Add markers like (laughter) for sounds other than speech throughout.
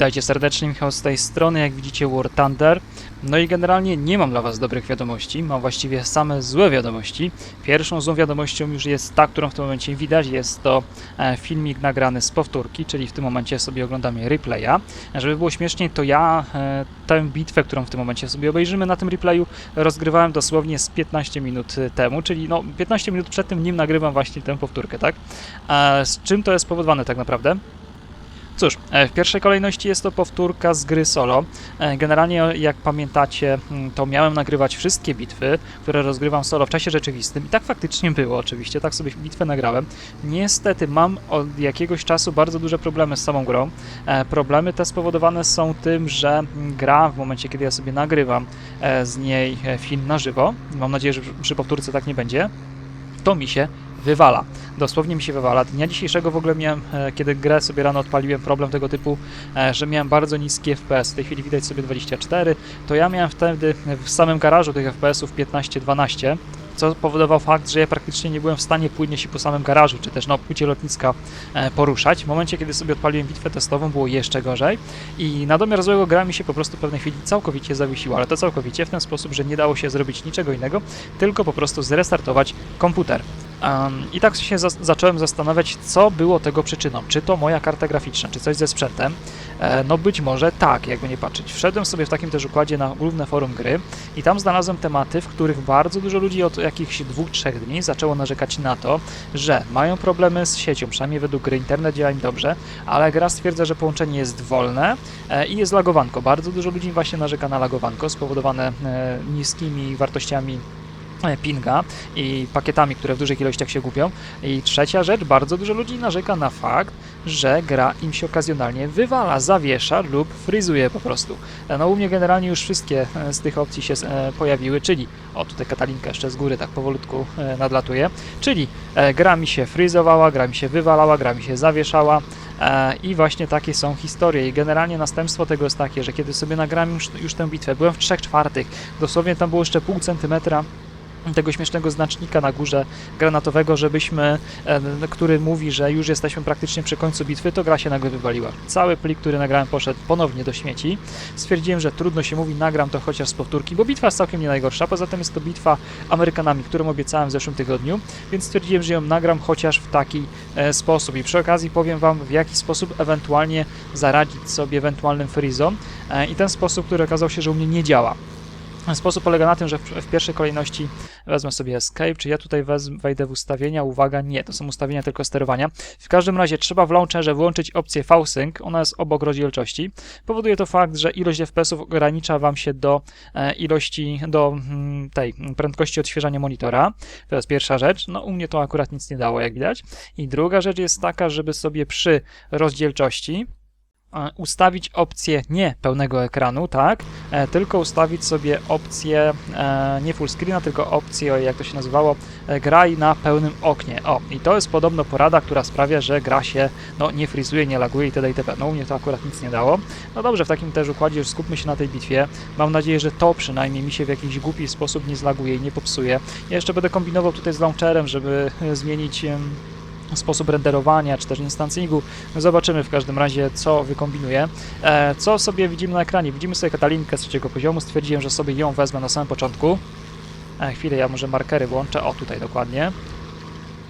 Witajcie serdecznie, Michał z tej strony, jak widzicie War Thunder. No i generalnie nie mam dla Was dobrych wiadomości, mam właściwie same złe wiadomości. Pierwszą złą wiadomością już jest ta, którą w tym momencie widać, jest to e, filmik nagrany z powtórki, czyli w tym momencie sobie oglądamy replaya. Żeby było śmieszniej, to ja e, tę bitwę, którą w tym momencie sobie obejrzymy na tym replayu, rozgrywałem dosłownie z 15 minut e, temu, czyli no 15 minut przed tym, nim nagrywam właśnie tę powtórkę, tak? Z czym to jest spowodowane tak naprawdę? Cóż, e, w pierwszej kolejności jest to powtórka z gry solo. E, Generalnie, jak pamiętacie, to miałem nagrywać wszystkie bitwy, które rozgrywam solo w czasie rzeczywistym. I tak faktycznie było, oczywiście, tak sobie bitwę nagrałem. Niestety mam od jakiegoś czasu bardzo duże problemy z samą grą. E, Problemy te spowodowane są tym, że gra w momencie, kiedy ja sobie nagrywam z niej film na żywo, mam nadzieję, że przy powtórce tak nie będzie, to mi się wywala. Dosłownie mi się wywala. Dnia dzisiejszego w ogóle miałem, e, kiedy grę sobie rano odpaliłem, problem tego typu, e, że miałem bardzo niski FPS. W tej chwili widać sobie 24. To ja miałem wtedy w samym garażu tych FPS-ów 15-12 co powodował fakt, że ja praktycznie nie byłem w stanie płynnie się po samym garażu, czy też na płycie lotniska e, poruszać. W momencie, kiedy sobie odpaliłem bitwę testową, było jeszcze gorzej i na domiar złego gra mi się po prostu w pewnej chwili całkowicie zawiesiła, ale to całkowicie w ten sposób, że nie dało się zrobić niczego innego, tylko po prostu zrestartować komputer. Um, I tak się za zacząłem zastanawiać, co było tego przyczyną. Czy to moja karta graficzna, czy coś ze sprzętem? E, no być może tak, jakby nie patrzeć. Wszedłem sobie w takim też układzie na główne forum gry i tam znalazłem tematy, w których bardzo dużo ludzi od jakichś dwóch, trzech dni zaczęło narzekać na to, że mają problemy z siecią, przynajmniej według gry internet działa im dobrze, ale gra stwierdza, że połączenie jest wolne e, i jest lagowanko. Bardzo dużo ludzi właśnie narzeka na lagowanko spowodowane e, niskimi wartościami pinga i pakietami, które w dużych ilościach się gubią. I trzecia rzecz, bardzo dużo ludzi narzeka na fakt, że gra im się okazjonalnie wywala, zawiesza lub fryzuje po prostu. E, No u mnie generalnie już wszystkie e, z tych opcji się e, pojawiły, czyli, o tutaj Katalinka jeszcze z góry tak powolutku e, nadlatuje, czyli e, gra mi się fryzowała, gra mi się wywalała, gra mi się zawieszała, E, I właśnie takie są historie. I generalnie następstwo tego jest takie, że kiedy sobie nagrałem już, już tę bitwę, byłem w 3 czwartych, dosłownie tam było jeszcze pół centymetra tego śmiesznego znacznika na górze granatowego, żebyśmy, który mówi, że już jesteśmy praktycznie przy końcu bitwy, to gra się nagle wywaliła. Cały plik, który nagrałem, poszedł ponownie do śmieci. Stwierdziłem, że trudno się mówi, nagram to chociaż z powtórki, bo bitwa jest całkiem nie najgorsza. Poza tym jest to bitwa Amerykanami, którą obiecałem w zeszłym tygodniu, więc stwierdziłem, że ją nagram chociaż w taki e, sposób. I przy okazji powiem Wam, w jaki sposób ewentualnie zaradzić sobie ewentualnym freezom. E, I ten sposób, który okazał się, że u mnie nie działa. Sposób polega na tym, że w, w pierwszej kolejności wezmę sobie Escape, czy ja tutaj wez, wejdę w ustawienia, uwaga, nie, to są ustawienia tylko sterowania. W każdym razie trzeba w launcherze wyłączyć opcję V-Sync, ona jest obok rozdzielczości. Powoduje to fakt, że ilość FPS-ów ogranicza Wam się do e, ilości, do mm, tej prędkości odświeżania monitora. To jest pierwsza rzecz, no u mnie to akurat nic nie dało, jak widać. I druga rzecz jest taka, żeby sobie przy rozdzielczości ustawić opcję nie pełnego ekranu, tak, e, tylko ustawić sobie opcję e, nie full screena, tylko opcję, jak to się nazywało, e, graj na pełnym oknie. O, i to jest podobno porada, która sprawia, że gra się no, nie frizuje, nie laguje itd. itp. No u mnie to akurat nic nie dało. No dobrze, w takim też układzie już skupmy się na tej bitwie. Mam nadzieję, że to przynajmniej mi się w jakiś głupi sposób nie zlaguje i nie popsuje. Ja jeszcze będę kombinował tutaj z launcherem, żeby (laughs) zmienić sposób renderowania, czy też instancingu. Zobaczymy w każdym razie, co wykombinuję. E, co sobie widzimy na ekranie? Widzimy sobie Katalinkę z trzeciego poziomu. Stwierdziłem, że sobie ją wezmę na samym początku. E, chwilę, ja może markery włączę. O, tutaj dokładnie.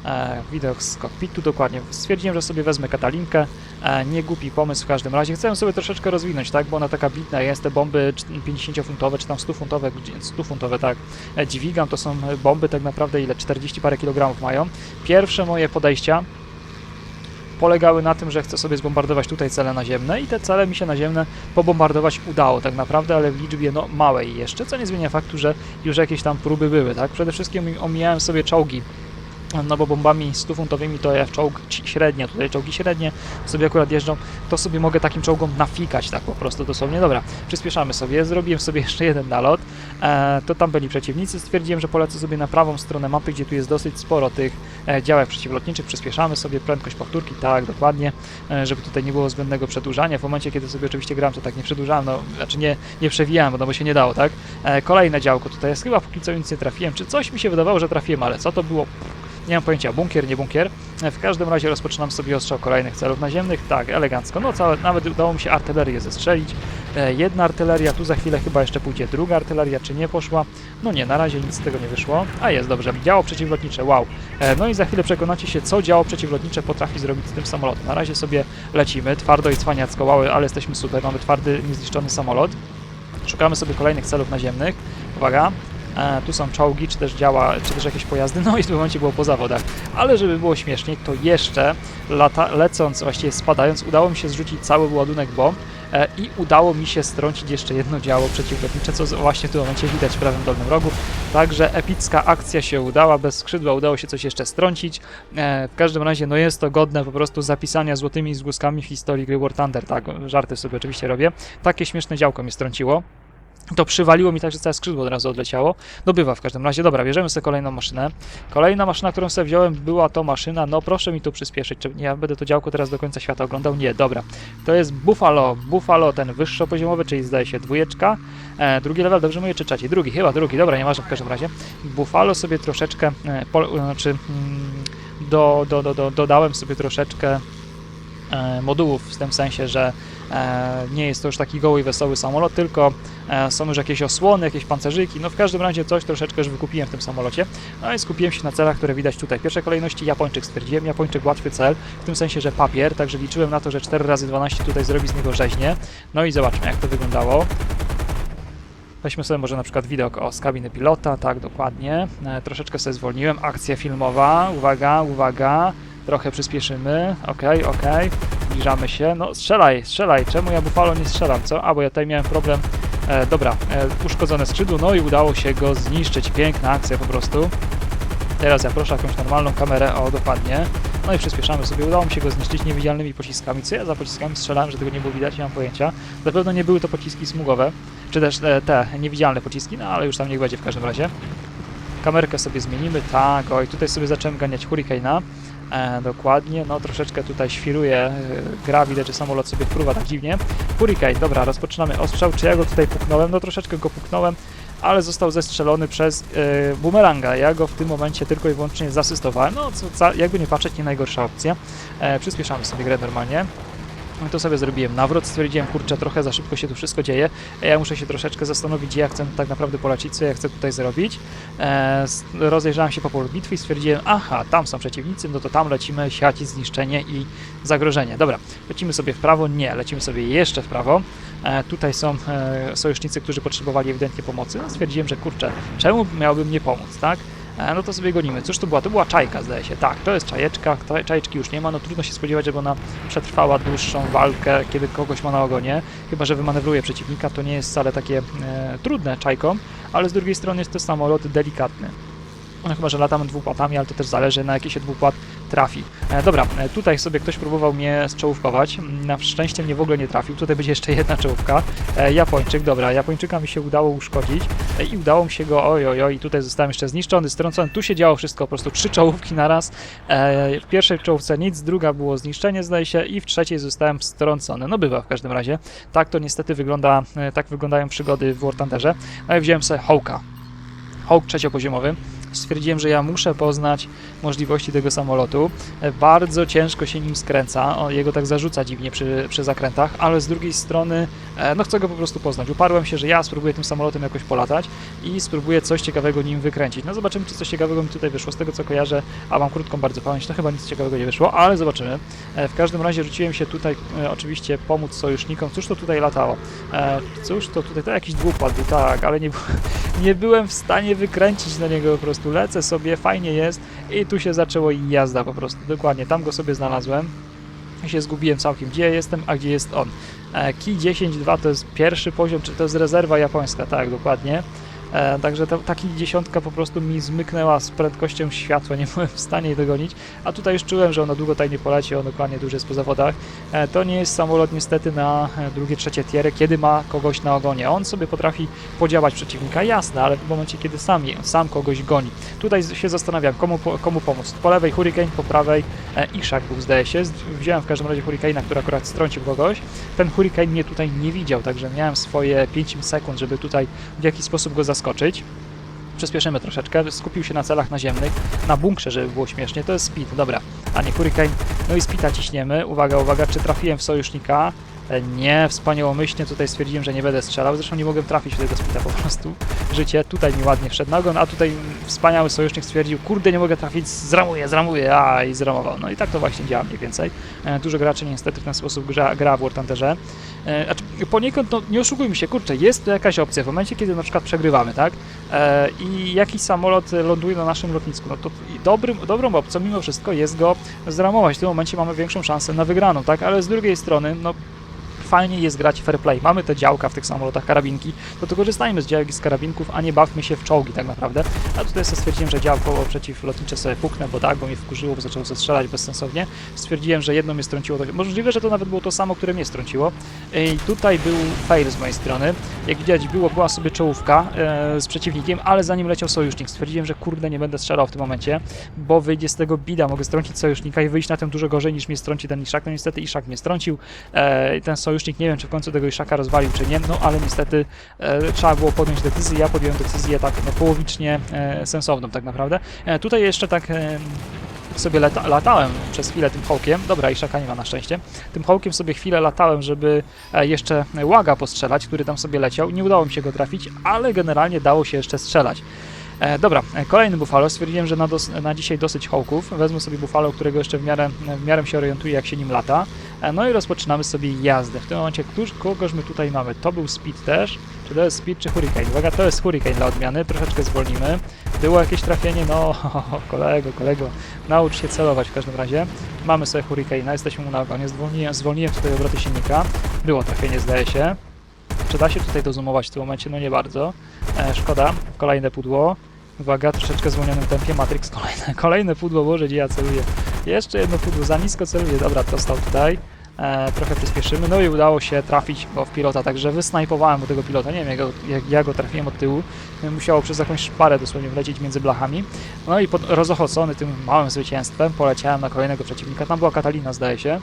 E, widok z kokpitu, dokładnie. Stwierdziłem, że sobie wezmę Katalinkę. E, nie głupi pomysł w każdym razie. Chcę sobie troszeczkę rozwinąć, tak? Bo ona taka bitna jest. Te bomby 50-funtowe, czy tam 100-funtowe, 100-funtowe, tak. E, dźwigam, to są bomby tak naprawdę ile? 40 parę kilogramów mają. Pierwsze moje podejścia polegały na tym, że chcę sobie zbombardować tutaj cele naziemne i te cele mi się naziemne pobombardować udało tak naprawdę, ale w liczbie no, małej jeszcze, co nie zmienia faktu, że już jakieś tam próby były, tak? Przede wszystkim omijałem sobie czołgi, no bo bombami 100-funtowymi to ja w czołg średnie, tutaj czołgi średnie sobie akurat jeżdżą, to sobie mogę takim czołgom nafikać tak po prostu dosłownie. Dobra, przyspieszamy sobie, zrobiłem sobie jeszcze jeden nalot, e, to tam byli przeciwnicy, stwierdziłem, że polecę sobie na prawą stronę mapy, gdzie tu jest dosyć sporo tych e, działek przeciwlotniczych, przyspieszamy sobie, prędkość powtórki, tak, dokładnie, e, żeby tutaj nie było zbędnego przedłużania. W momencie, kiedy sobie oczywiście grałem, to tak nie przedłużałem, no, znaczy nie, nie przewijałem, no bo się nie dało, tak. E, kolejne działko tutaj jest, chyba póki co nic nie trafiłem, czy coś mi się wydawało, że trafiłem, ale co to było? Nie mam pojęcia, bunkier, nie bunkier. W każdym razie rozpoczynam sobie ostrzał kolejnych celów naziemnych. Tak, elegancko. No całe, nawet udało mi się artylerię zestrzelić. E, Jedna artyleria, tu za chwilę chyba jeszcze pójdzie druga artyleria, czy nie poszła. No nie, na razie nic z tego nie wyszło. A jest, dobrze, działo przeciwlotnicze, wow. E, No i za chwilę przekonacie się, co działo przeciwlotnicze potrafi zrobić z tym samolotem. Na razie sobie lecimy, twardo i cwaniacko, wow, ale jesteśmy super, mamy twardy, niezniszczony samolot. Szukamy sobie kolejnych celów naziemnych. Uwaga, e, tu są czołgi, czy też działa, czy też jakieś pojazdy, no i w tym momencie było po zawodach. Ale żeby było śmieszniej, to jeszcze lata, lecąc, właściwie spadając, udało mi się zrzucić cały ładunek bomb e, i udało mi się strącić jeszcze jedno działo przeciwlotnicze, co właśnie w tym momencie widać w prawym dolnym rogu. Także epicka akcja się udała, bez skrzydła udało się coś jeszcze strącić. E, w każdym razie, no jest to godne po prostu zapisania złotymi zgłuskami w historii gry War Thunder, tak, żarty sobie oczywiście robię. Takie śmieszne działko mi strąciło. To przywaliło mi tak, że całe skrzydło od razu odleciało. No bywa w każdym razie. Dobra, bierzemy sobie kolejną maszynę. Kolejna maszyna, którą sobie wziąłem, była to maszyna. No proszę mi tu przyspieszyć. Czy ja będę to działko teraz do końca świata oglądał? Nie, dobra. To jest Buffalo. Buffalo ten wyższopoziomowy, czyli zdaje się dwójeczka. E, drugi level, dobrze mówię, czy trzeci? Drugi, chyba drugi. Dobra, nieważne w każdym razie. Buffalo sobie troszeczkę, e, po, znaczy mm, do, do, do, do, dodałem sobie troszeczkę e, modułów w tym sensie, że e, nie jest to już taki goły i wesoły samolot, tylko e, są już jakieś osłony, jakieś pancerzyki, no w każdym razie coś troszeczkę już wykupiłem w tym samolocie, no i skupiłem się na celach, które widać tutaj. W pierwszej kolejności Japończyk stwierdziłem, Japończyk łatwy cel, w tym sensie, że papier, także liczyłem na to, że 4 razy 12 tutaj zrobi z niego rzeźnię, no i zobaczmy jak to wyglądało. Weźmy sobie może na przykład widok o, z kabiny pilota, tak dokładnie. E, troszeczkę sobie zwolniłem. Akcja filmowa, uwaga, uwaga. Trochę przyspieszymy. Okej, okej. Zbliżamy się. No strzelaj, strzelaj. Czemu ja Buffalo nie strzelam, co? A, bo ja tutaj miałem problem. E, dobra, e, uszkodzone skrzydło, no i udało się go zniszczyć. Piękna akcja po prostu. Teraz ja proszę jakąś normalną kamerę, o dokładnie. No i przyspieszamy sobie. Udało mi się go zniszczyć niewidzialnymi pociskami. Co ja za pociskami strzelałem, że tego nie było widać, nie mam pojęcia. Na pewno nie były to pociski smugowe, czy też e, te niewidzialne pociski, no ale już tam niech będzie w każdym razie. Kamerkę sobie zmienimy, tak, oj, tutaj sobie zacząłem ganiać Hurricane'a. E, dokładnie, no troszeczkę tutaj świruje e, gra, widać, że samolot sobie fruwa tak dziwnie. Hurricane, dobra, rozpoczynamy ostrzał. Czy ja go tutaj puknąłem? No troszeczkę go puknąłem, ale został zestrzelony przez e, bumeranga. Ja go w tym momencie tylko i wyłącznie zasystowałem. No, co, ca, jakby nie patrzeć, nie najgorsza opcja. E, przyspieszamy sobie grę normalnie. No to sobie zrobiłem nawrót, stwierdziłem, kurczę, trochę za szybko się tu wszystko dzieje. Ja muszę się troszeczkę zastanowić, gdzie ja chcę tak naprawdę polecić, co ja chcę tutaj zrobić. E, s- rozejrzałem się po polu bitwy i stwierdziłem, aha, tam są przeciwnicy, no to tam lecimy siać zniszczenie i zagrożenie. Dobra, lecimy sobie w prawo? Nie, lecimy sobie jeszcze w prawo. E, tutaj są e, sojusznicy, którzy potrzebowali ewidentnie pomocy. No, stwierdziłem, że kurczę, czemu miałbym nie pomóc, tak? E, No to sobie gonimy. Cóż to była? To była czajka, zdaje się. Tak, to jest czajeczka. Czaj- Czajeczki już nie ma. No trudno się spodziewać, żeby ona przetrwała dłuższą walkę, kiedy kogoś ma na ogonie. Chyba, że wymanewruje przeciwnika. To nie jest wcale takie e, trudne czajką, ale z drugiej strony jest to samolot delikatny. No chyba, że latam dwupłatami, ale to też zależy na jaki się dwupłat trafi. E, dobra, e, tutaj sobie ktoś próbował mnie zczołówkować. Mm, Na szczęście mnie w ogóle nie trafił. Tutaj będzie jeszcze jedna czołówka. E, Japończyk, dobra, Japończyka mi się udało uszkodzić e, i udało mi się go, oj, oj, oj, tutaj zostałem jeszcze zniszczony, strącony. Tu się działo wszystko, po prostu trzy czołówki na raz. E, w pierwszej czołówce nic, druga było zniszczenie, zdaje się, i w trzeciej zostałem strącony. No bywa w każdym razie. Tak to niestety wygląda, e, tak wyglądają przygody w War Thunderze. No i wziąłem sobie Hawka. Hawk trzeciopoziomowy. Stwierdziłem, że ja muszę poznać możliwości tego samolotu. Bardzo ciężko się nim skręca, jego tak zarzuca dziwnie przy, przy zakrętach, ale z drugiej strony e, no chcę go po prostu poznać. Uparłem się, że ja spróbuję tym samolotem jakoś polatać i spróbuję coś ciekawego nim wykręcić. No zobaczymy, czy coś ciekawego mi tutaj wyszło. Z tego co kojarzę, a mam krótką bardzo pamięć, to chyba nic ciekawego nie wyszło, ale zobaczymy. E, W każdym razie rzuciłem się tutaj e, oczywiście pomóc sojusznikom. Cóż to tutaj latało? Cóż to tutaj, to jakiś dwupłat był, tak, ale nie, (laughs) nie byłem w stanie wykręcić na niego po prostu. Lecę sobie, fajnie jest i tu się zaczęło jazda po prostu. Dokładnie, tam go sobie znalazłem. I się zgubiłem całkiem, gdzie ja jestem, a gdzie jest on. E, Ki 10.2 to jest pierwszy poziom, czy to jest rezerwa japońska, tak, dokładnie. E, także to, taki dziesiątka po prostu mi zmyknęła z prędkością światła, (laughs) nie byłem w stanie jej dogonić, a tutaj już czułem, że ona długo tutaj nie poleci, on dokładnie dużo jest po zawodach. E, to nie jest samolot niestety na e, drugie, trzecie tiery, kiedy ma kogoś na ogonie. On sobie potrafi podziałać przeciwnika, jasne, ale w momencie, kiedy sam, sam kogoś goni. Tutaj się zastanawiam, komu, komu pomóc. Po lewej Hurricane, po prawej e, Ishak był, zdaje się. Wziąłem w każdym razie Hurricane'a, który akurat strącił kogoś. Ten Hurricane mnie tutaj nie widział, także miałem swoje 5 sekund, żeby tutaj w jakiś sposób go zaskoczyć. Przyspieszymy troszeczkę, skupił się na celach naziemnych, na bunkrze, żeby było śmiesznie, to jest speed, dobra, a nie hurricane, no i speeda ciśniemy, uwaga, uwaga, czy trafiłem w sojusznika? Nie, wspaniałomyślnie tutaj stwierdziłem, że nie będę strzelał, zresztą nie mogłem trafić w tego speeda po prostu, życie, tutaj mi ładnie wszedł na ogon, a tutaj wspaniały sojusznik stwierdził, kurde, nie mogę trafić, zramuję, zramuję, a i zramował, no i tak to właśnie działa mniej więcej, E, dużo graczy niestety w ten sposób gra, gra w War Thunderze, Znaczy, poniekąd, no, nie oszukujmy się, kurczę, jest to jakaś opcja w momencie, kiedy na przykład przegrywamy, tak? E, I jakiś samolot ląduje na naszym lotnisku, no to dobrym, dobrą opcją mimo wszystko jest go zramować. W tym momencie mamy większą szansę na wygraną, tak? Ale z drugiej strony, no fajnie jest grać fair play. Mamy te działka w tych samolotach, karabinki, to, to korzystajmy z działek i z karabinków, a nie bawmy się w czołgi tak naprawdę. A tutaj sobie stwierdziłem, że działko przeciwlotnicze sobie puknę, bo tak, bo mnie wkurzyło, bo zaczęło się strzelać bezsensownie. Stwierdziłem, że jedno mnie strąciło, to, możliwe, że to nawet było to samo, które mnie strąciło. I tutaj był fail z mojej strony. Jak widać, było, była sobie czołówka e, z przeciwnikiem, ale zanim leciał sojusznik, stwierdziłem, że kurde, nie będę strzelał w tym momencie, bo wyjdzie z tego bida, mogę strącić sojusznika i wyjść na tym dużo gorzej niż mnie strąci ten Iszak. No niestety Iszak mnie strącił, e, ten sojusznik nie wiem, czy w końcu tego Iszaka rozwalił, czy nie, no ale niestety e, trzeba było podjąć decyzję, ja podjąłem decyzję tak no, połowicznie e, sensowną tak naprawdę. E, tutaj jeszcze tak e, sobie lata, latałem przez chwilę tym hołkiem, dobra Iszaka nie ma na szczęście, tym hołkiem sobie chwilę latałem, żeby e, jeszcze łaga postrzelać, który tam sobie leciał, nie udało mi się go trafić, ale generalnie dało się jeszcze strzelać. E, dobra, e, kolejny Buffalo. Stwierdziłem, że na, dos, na dzisiaj dosyć hołków. Wezmę sobie Buffalo, którego jeszcze w miarę, w miarę się orientuję, jak się nim lata. E, no i rozpoczynamy sobie jazdę. W tym momencie, któż, kogoż my tutaj mamy? To był Speed też. Czy to jest Speed, czy Hurricane? Uwaga, to jest Hurricane dla odmiany. Troszeczkę zwolnimy. Było jakieś trafienie? No, (laughs) kolego, kolego, naucz się celować w każdym razie. Mamy sobie Hurricane'a, jesteśmy mu na ogonie. Zwolniłem, zwolniłem tutaj obroty silnika. Było trafienie, zdaje się. Czy da się tutaj dozumować w tym momencie? No nie bardzo. E, szkoda. Kolejne pudło. Uwaga, troszeczkę zwolnionym tempie. Matrix kolejne, (laughs) kolejne pudło, boże, gdzie ja celuję. Jeszcze jedno pudło, za nisko celuję. Dobra, to stał tutaj. E, trochę przyspieszymy. No i udało się trafić go w pilota, także wysnajpowałem u tego pilota. Nie wiem, jak, jak ja go trafiłem od tyłu. Musiało przez jakąś szparę dosłownie wlecieć między blachami. No i pod, rozochocony tym małym zwycięstwem poleciałem na kolejnego przeciwnika. Tam była Katalina, zdaje się.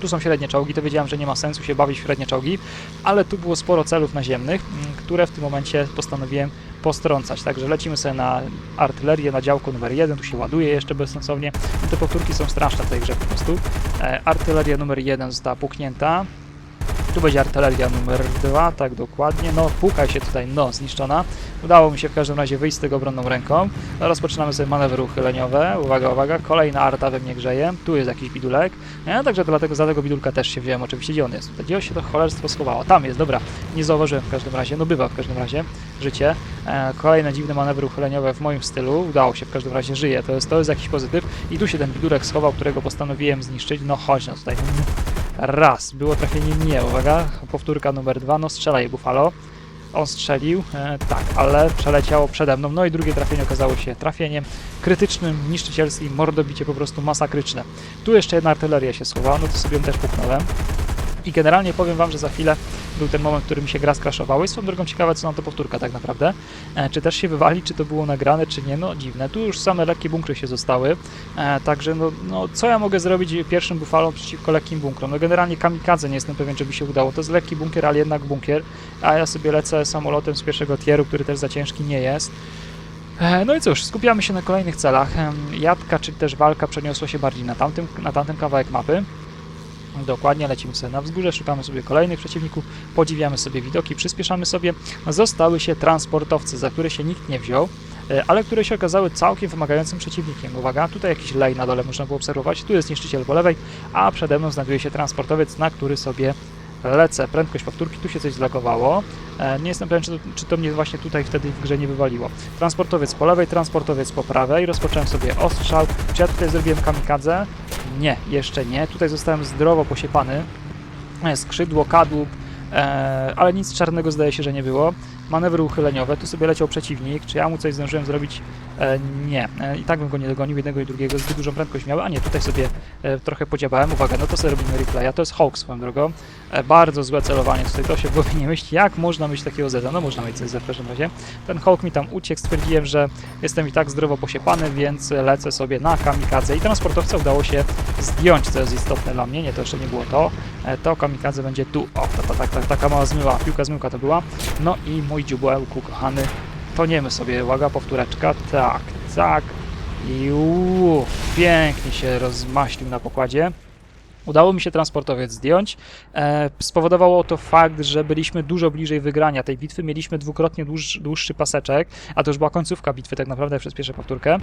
Tu są średnie czołgi, to wiedziałem, że nie ma sensu się bawić w średnie czołgi, ale tu było sporo celów naziemnych, m, które w tym momencie postanowiłem postrącać. Także lecimy sobie na artylerię, na działko numer 1, tu się ładuje jeszcze bezsensownie. Te powtórki są straszne w tej grze po prostu. E, artyleria numer 1 została puknięta. Tu będzie artyleria numer 2, tak dokładnie. No, pukaj się tutaj, no, zniszczona. Udało mi się w każdym razie wyjść z tego obronną ręką. No, rozpoczynamy sobie manewry uchyleniowe. Uwaga, uwaga, kolejna arta we mnie grzeje. Tu jest jakiś bidulek. Ja, także dlatego za tego bidulka też się wziąłem. Oczywiście, gdzie on jest? Tutaj, gdzie się to cholerstwo schowało? Tam jest, dobra. Nie zauważyłem w każdym razie. No, bywa w każdym razie. Życie. E, kolejne dziwne manewry uchyleniowe w moim stylu. Udało się w każdym razie, żyje. To jest, to jest jakiś pozytyw. I tu się ten bidulek schował, którego postanowiłem zniszczyć. No, chodź no tutaj. Raz, było trafienie nie, uwaga, powtórka numer dwa, no strzelaj Buffalo. On strzelił, e, tak, ale przeleciało przede mną. No i drugie trafienie okazało się trafieniem krytycznym, niszczycielskim, mordobicie po prostu masakryczne. Tu jeszcze jedna artyleria się schowała, no to sobie też puknąłem. I generalnie powiem Wam, że za chwilę był ten moment, w którym się gra skraszowała i swoją drogą ciekawe, co na to powtórka tak naprawdę. E, czy też się wywali, czy to było nagrane, czy nie, no dziwne. Tu już same lekkie bunkry się zostały, e, także no, no co ja mogę zrobić pierwszym bufalom przeciwko lekkim bunkrom? No generalnie kamikadze nie jestem pewien, czy by się udało. To jest lekki bunkier, ale jednak bunkier, a ja sobie lecę samolotem z pierwszego tieru, który też za ciężki nie jest. E, No i cóż, skupiamy się na kolejnych celach. Jadka, czy też walka przeniosła się bardziej na tamtym, na tamten kawałek mapy. Dokładnie, lecimy sobie na wzgórze, szukamy sobie kolejnych przeciwników, podziwiamy sobie widoki, przyspieszamy sobie. Zostały się transportowcy, za które się nikt nie wziął, e, ale które się okazały całkiem wymagającym przeciwnikiem. Uwaga, tutaj jakiś lej na dole można było obserwować, tu jest niszczyciel po lewej, a przede mną znajduje się transportowiec, na który sobie lecę. Prędkość powtórki, tu się coś zlagowało. E, Nie jestem pewien, czy to, czy to mnie właśnie tutaj wtedy w grze nie wywaliło. Transportowiec po lewej, transportowiec po prawej. Rozpocząłem sobie ostrzał. Ja tutaj zrobiłem kamikadze? Nie, jeszcze nie. Tutaj zostałem zdrowo posiepany. E, Skrzydło, kadłub, e, ale nic czarnego zdaje się, że nie było. Manewry uchyleniowe, tu sobie leciał przeciwnik. Czy ja mu coś zdążyłem zrobić? E, nie. E, I tak bym go nie dogonił, jednego i drugiego. Zbyt dużą prędkość miały. A nie, tutaj sobie e, trochę podziałałem. Uwaga, no to sobie robimy replaya. To jest Hawk swoją drogą. E, bardzo złe celowanie. Tutaj to się w głowie nie myśli. Jak można mieć takiego zeta? No można mieć coś w każdym razie. Ten Hawk mi tam uciekł. Stwierdziłem, że jestem i tak zdrowo posiepany, więc lecę sobie na kamikadze. I transportowca udało się zdjąć, co jest istotne dla mnie. Nie, to jeszcze nie było to. E, to kamikadze będzie tu. O, ta, ta, ta, ta, taka mała zmyła, piłka zmyłka to była. No i mój dziubełku kochany toniemy sobie. Uwaga, powtóreczka. Tak, tak. I uuu, pięknie się rozmaślił na pokładzie. Udało mi się transportowiec zdjąć. E, spowodowało to fakt, że byliśmy dużo bliżej wygrania tej bitwy. Mieliśmy dwukrotnie dłuż, dłuższy paseczek, a to już była końcówka bitwy tak naprawdę przez pierwszą powtórkę.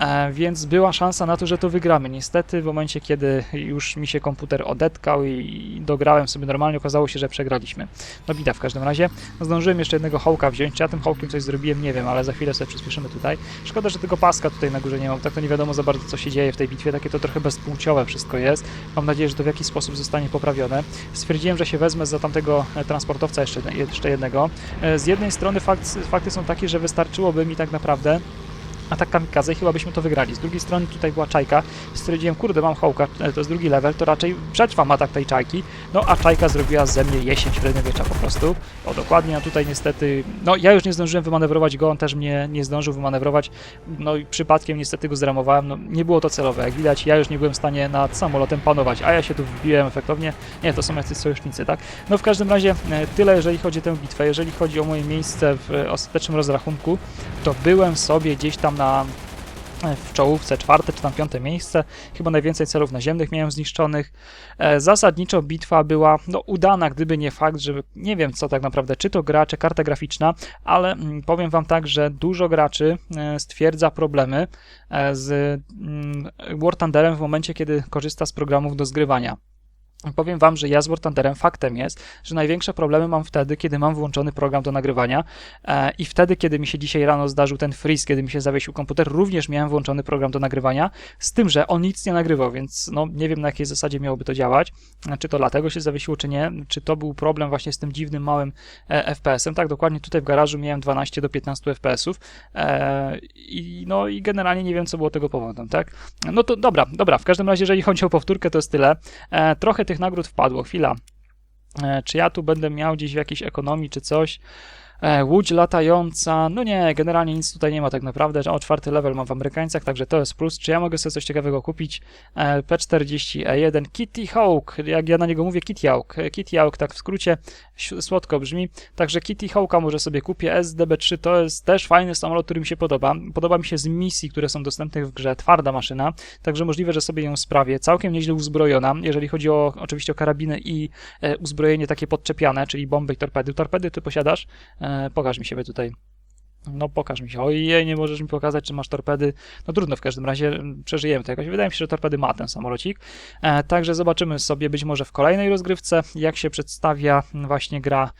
E, więc była szansa na to, że to wygramy. Niestety w momencie, kiedy już mi się komputer odetkał i dograłem sobie normalnie, okazało się, że przegraliśmy. No bida w każdym razie. No, zdążyłem jeszcze jednego hołka wziąć. Czy ja tym hołkiem coś zrobiłem? Nie wiem, ale za chwilę sobie przyspieszymy tutaj. Szkoda, że tego paska tutaj na górze nie mam. Tak to nie wiadomo za bardzo, co się dzieje w tej bitwie. Takie to trochę bezpłciowe wszystko jest. Mam nadzieję, że to w jakiś sposób zostanie poprawione. Stwierdziłem, że się wezmę za tamtego e, transportowca jeszcze, jeszcze jednego. E, Z jednej strony fakt, fakty są takie, że wystarczyłoby mi tak naprawdę atak kamikaze i chyba byśmy to wygrali. Z drugiej strony tutaj była czajka. Stwierdziłem, kurde, mam hołka, e, to jest drugi level, to raczej przetrwam atak tej czajki. No a czajka zrobiła ze mnie jesień średniowiecza po prostu. O, dokładnie, a tutaj niestety, no ja już nie zdążyłem wymanewrować go, on też mnie nie zdążył wymanewrować. No i przypadkiem niestety go zramowałem. No nie było to celowe, jak widać, ja już nie byłem w stanie nad samolotem panować, a ja się tu wbiłem efektownie. Nie, to są jacyś sojusznicy, tak? No w każdym razie e, tyle, jeżeli chodzi o tę bitwę. Jeżeli chodzi o moje miejsce w e, ostatecznym rozrachunku, to byłem sobie gdzieś tam na w czołówce czwarte czy tam piąte miejsce. Chyba najwięcej celów naziemnych miałem zniszczonych. E, Zasadniczo bitwa była no, udana, gdyby nie fakt, że nie wiem co tak naprawdę, czy to gra, czy karta graficzna, ale mm, powiem wam tak, że dużo graczy e, stwierdza problemy e, z mm, War Thunderem w momencie, kiedy korzysta z programów do zgrywania. Powiem Wam, że ja z War Thunderem faktem jest, że największe problemy mam wtedy, kiedy mam włączony program do nagrywania e, i wtedy, kiedy mi się dzisiaj rano zdarzył ten freeze, kiedy mi się zawiesił komputer, również miałem włączony program do nagrywania, z tym, że on nic nie nagrywał, więc no nie wiem na jakiej zasadzie miałoby to działać, e, czy to dlatego się zawiesiło, czy nie, czy to był problem właśnie z tym dziwnym małym e, FPS-em, tak dokładnie tutaj w garażu miałem 12 do 15 FPS-ów e, i no i generalnie nie wiem, co było tego powodem, tak? No to dobra, dobra, w każdym razie, jeżeli chodzi o powtórkę, to jest tyle. E, trochę tych nagród wpadło. Chwila. E, czy ja tu będę miał gdzieś w jakiejś ekonomii czy coś? E, łódź latająca. No nie, generalnie nic tutaj nie ma tak naprawdę. O, czwarty level mam w Amerykańcach, także to jest plus. Czy ja mogę sobie coś ciekawego kupić? E, P40E1 Kitty Hawk. Jak ja na niego mówię, Kitty Hawk. E, Kitty Hawk, tak w skrócie, słodko brzmi. Także Kitty Hawka może sobie kupię. SDB3 to jest też fajny samolot, który mi się podoba. Podoba mi się z misji, które są dostępne w grze. Twarda maszyna, także możliwe, że sobie ją sprawię. Całkiem nieźle uzbrojona, jeżeli chodzi o oczywiście o karabiny i uzbrojenie takie podczepiane, czyli bomby i torpedy. Torpedy ty posiadasz? E, pokaż mi siebie tutaj. No pokaż mi się. Ojej, nie możesz mi pokazać, czy masz torpedy. No trudno, w każdym razie mm, przeżyjemy to jakoś. Wydaje mi się, że torpedy ma ten samolocik. E, także zobaczymy sobie być może w kolejnej rozgrywce, jak się przedstawia właśnie gra e,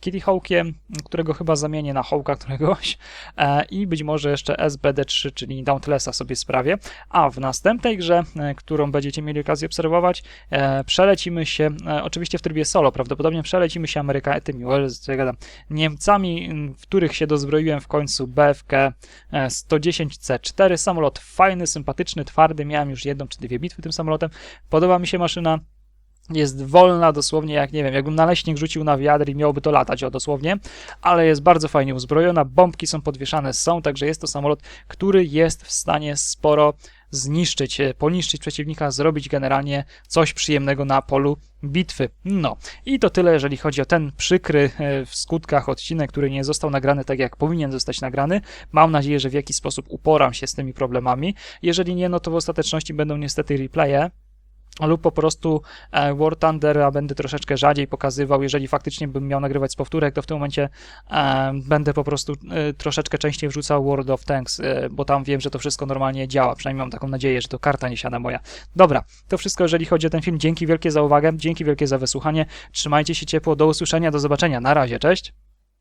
Kitty Hawkiem, którego chyba zamienię na Hawka któregoś e, i być może jeszcze SBD3, czyli Dauntlessa sobie sprawię. A w następnej grze, e, którą będziecie mieli okazję obserwować, e, przelecimy się, oczywiście w trybie solo, prawdopodobnie przelecimy się Ameryka, tymi, gadam, Niemcami, w których się dozbroiłem w końcu BFK e, 110C4. Samolot fajny, sympatyczny, twardy. Miałem już jedną czy dwie bitwy tym samolotem. Podoba mi się maszyna. Jest wolna, dosłownie jak nie wiem, jakbym naleśnik rzucił na wiatr i miałoby to latać, o dosłownie, ale jest bardzo fajnie uzbrojona, bombki są podwieszane, są, także jest to samolot, który jest w stanie sporo zniszczyć, e, poniszczyć przeciwnika, zrobić generalnie coś przyjemnego na polu bitwy. No i to tyle, jeżeli chodzi o ten przykry e, w skutkach odcinek, który nie został nagrany tak, jak powinien zostać nagrany. Mam nadzieję, że w jakiś sposób uporam się z tymi problemami. Jeżeli nie, no to w ostateczności będą niestety replaye lub po prostu e, War Thunder, a będę troszeczkę rzadziej pokazywał, jeżeli faktycznie bym miał nagrywać z powtórek, to w tym momencie e, będę po prostu e, troszeczkę częściej wrzucał World of Tanks, bo tam wiem, że to wszystko normalnie działa, przynajmniej mam taką nadzieję, że to karta nie siada moja. Dobra, to wszystko jeżeli chodzi o ten film, dzięki wielkie za uwagę, dzięki wielkie za wysłuchanie, trzymajcie się ciepło, do usłyszenia, do zobaczenia, na razie, cześć!